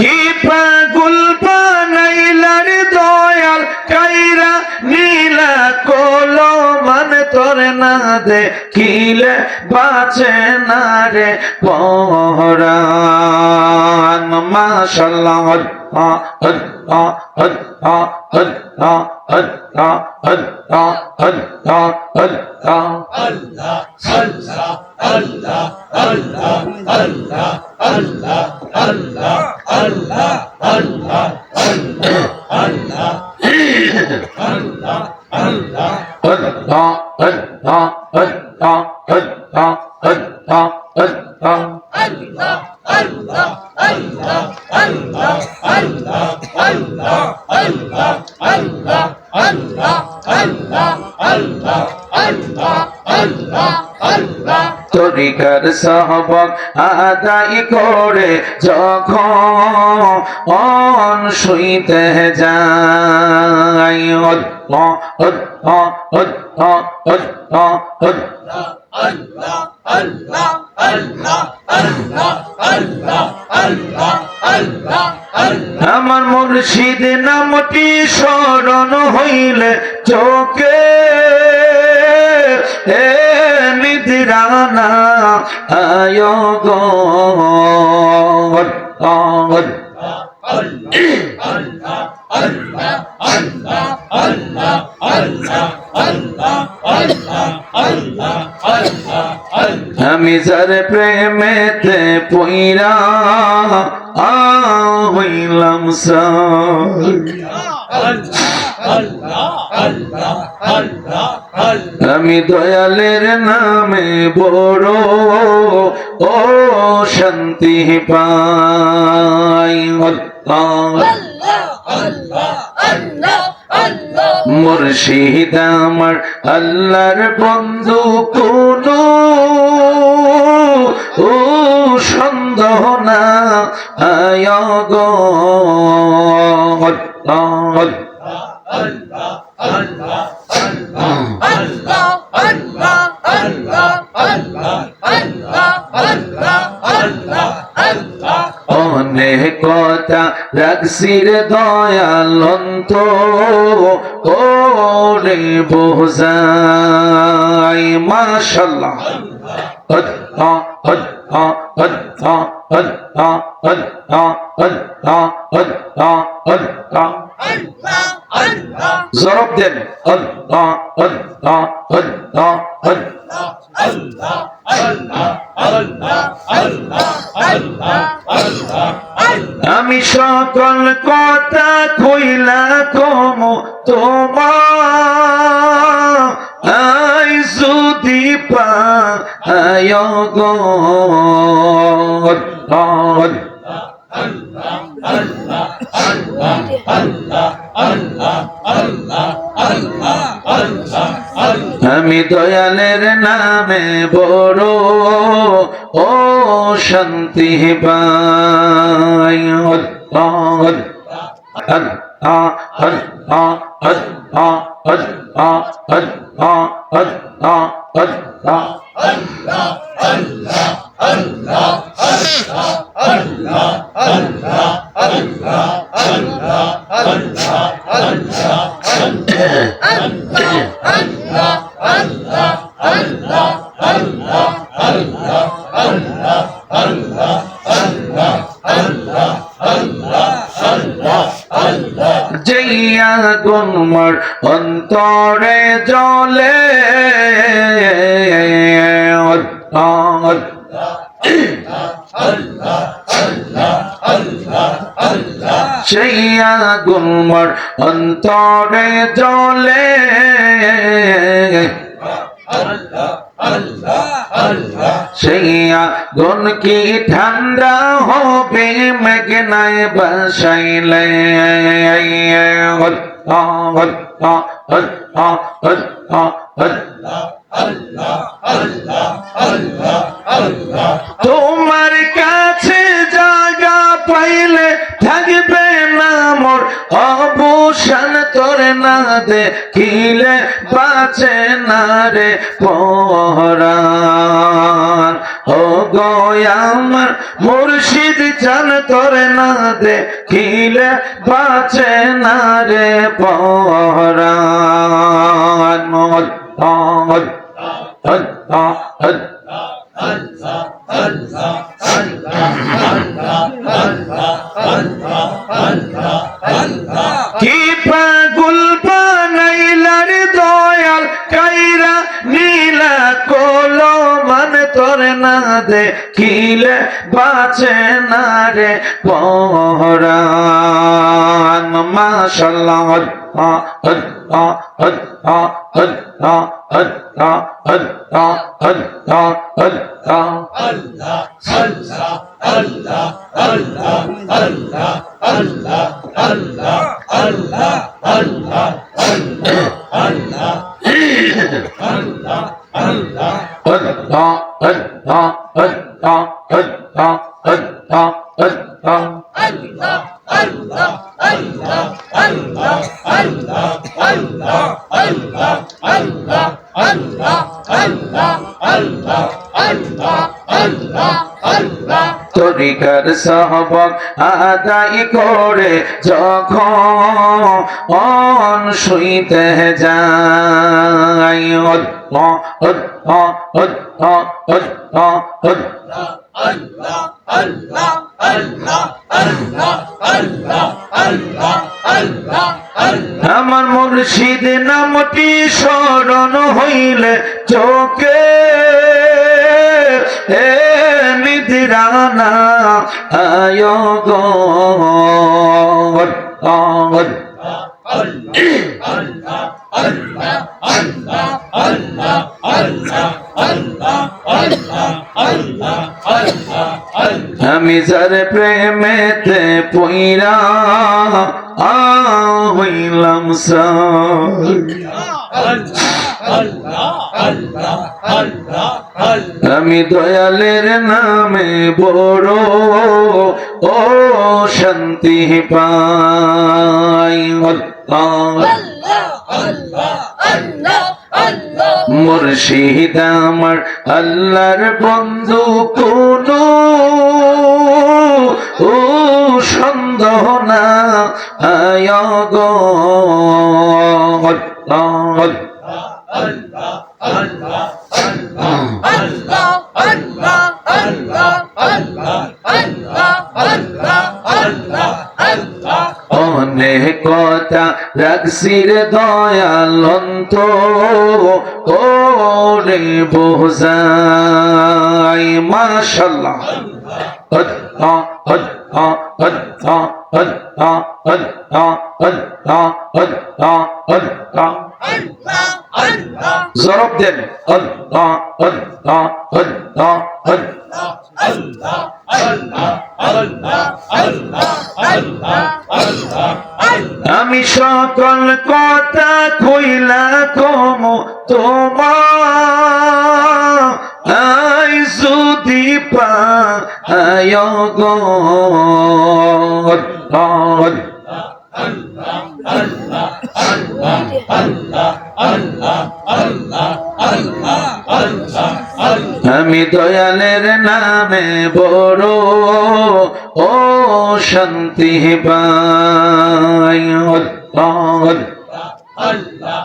কি পাগুল বানাইলার দয়াল, কাইরা নীলা কোলো মন তোর না দেখিলে বাঁচে না রে পরাণ মাশাল্লাহ। Allah তরিকার সহবক আদায় করে যখন শুইতে যায়। আল্লাহ আল্লাহ আল্লাহ। আমার মুর্শিদ নামটি স্মরণ হইলে চোখে এ নিদ্রানা আয় গো আমি যার প্রেমেতে পইরা হইলাম আমি দয়ালের নামে বড় ও শান্তি পাই। মুর্শিদ আমার আল্লাহর বন্ধু কোন ও সন্দেহ না আয় গো অনেক কথা রাখছির দয়ালন্ত করে বোঝাই মাশাল্লাহ হদ হদ হদ হদ হদ হদ হদ জরব দেন হদ হদ হদ হদ আমি সকল কথা কইলা কম তোমার আই যদি পায় গো আমি দয়ালের নামে বড় ও শান্তি পাই আল্লাহ আল্লাহ আল্লাহ আল্লাহ আল্লাহ আল্লাহ আল্লাহ আল্লাহ জইয়া গুনমর অন্তরে জলে সেইয়া গুনমর অন্তরে জলে সেইয়া গুন কি ঠান্ডা হবে? মেঘনায় বসাইলে। তোমার দেখিলে বাঁচে না রে পরাণ ও আমার মুর্শিদ জান তোর না দেখিলে বাঁচে না রে পরাণ মল মল আল্লাহ আল্লাহ কি রে পহরান মাশাল্লাহ আল্লাহ আল্লাহ আল্লাহ আল্লাহ আল্লাহ আল্লাহ আল্লাহ আল্লাহ আল্লাহ আল্লাহ আল্লাহ আল্লাহ আল্লাহ আল্লাহ Allah তরিকার সহবক আদায় করে যখন শুইতে যাই আল্লাহ আল্লাহ আল্লাহ আল্লাহ আল্লাহ আমার মুর্শিদ নামটি স্মরণ হইলে চোখে। এ নিদ্রানা আয় গো। আমি যার প্রেমেতে পইরা হইলাম আমি দয়ালের নামে বড় ও শান্তি পাই মুর্শিদ আমার আল্লাহর বন্ধু কোন। ও সন্দেহ না আয়গ আল্লাহ আল্লাহ অনেক কথা রাখছির দয়ালন্ত ওরে বোঝাই মাশাল্লাহ আল্লাহ আল্লাহ আল্লাহ আল্লাহ আল্লাহ আল্লাহ আল্লাহ আল্লাহ জরব দেন আল্লাহ আল্লাহ আল্লাহ আল্লাহ আমি সকল কথা কইলা কম তোমার আই যদি পায় গো আমি দয়ালের নামে বড় ও শান্তি পাই। আল্লাহ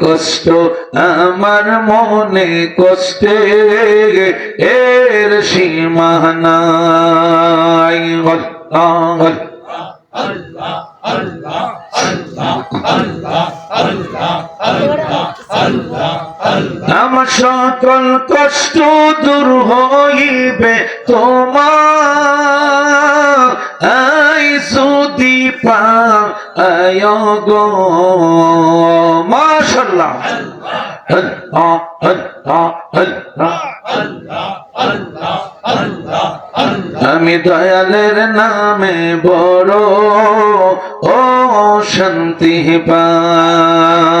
কষ্ট, আমার মনে কষ্টে এর সীমা নাই। আল্লাহ আল্লাহ আল্লাহ আল্লাহ আল্লাহ আল্লাহ আল্লাহ আল্লাহ আমার সকল কষ্ট দূর হইবে তোমার আই সুদি পা আয় গো মাশাআল্লাহ আল্লাহ আমি দয়ালের নামে বড় ও শান্তি পাই